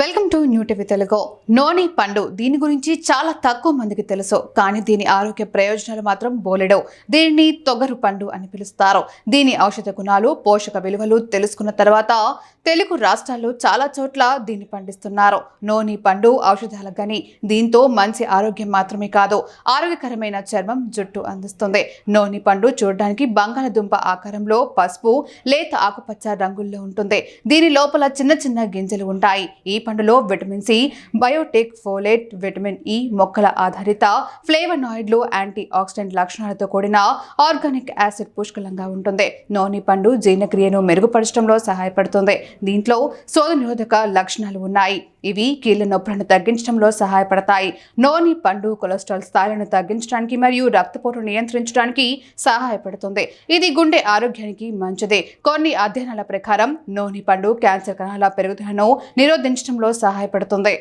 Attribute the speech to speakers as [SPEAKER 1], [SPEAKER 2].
[SPEAKER 1] Welcome new TV Telugu. Noni పండు దీని గురించి చాలా తక్కువ మందికి తెలుసు. కానీ దీని ఆరోగ్య ప్రయోజనాలు మాత్రం బోలెడవు. దీనిని తొగరు పండు అని పిలుస్తారు. దీని ఔషధ గుణాలు పోషక విలువలు తెలుసుకున్న తర్వాత తెలుగు రాష్ట్రాల్లో చాలా చోట్ల దీన్ని పండిస్తున్నారు. నోని పండు ఔషధాల గని దీంతో మంచి ఆరోగ్యం మాత్రమే కాదు ఆరోగ్యకరమైన చర్మం జుట్టు అందిస్తుంది. నోని పండు చూడడానికి బంగాళదుంప ఆకారంలో పసుపు లేత ఆకుపచ్చ రంగుల్లో ఉంటుంది. దీని లోపల చిన్న చిన్న గింజలు ఉంటాయి. ఈ పండులో vitamin C biotic folate vitamin E మొక్కల ఆధారిత ఫ్లేవనాయిడ్లు యాంటీ ఆక్సిడెంట్ లక్షణాలతో కూడిన ఆర్గానిక్ యాసిడ్ పుష్కలంగా ఉంటుంది. నోని పండు జీర్ణక్రియను మెరుగుపరచడంలో సహాయపడుతుంది. దీంట్లో శోధ నిరోధక లక్షణాలు ఉన్నాయి. ఇవి కీళ్ళ నొప్పులను తగ్గించడంలో సహాయపడతాయి. నోని పండు కొలెస్ట్రాల్ స్థాయిలను తగ్గించడానికి మరియు రక్తపోటు నియంత్రించడానికి సహాయపడుతుంది. ఇది గుండె ఆరోగ్యానికి మంచిది. కొన్ని అధ్యయనాల ప్రకారం నోని పండు క్యాన్సర్ కణాల పెరుగుదలను నిరోధించడంలో సహాయపడుతుంది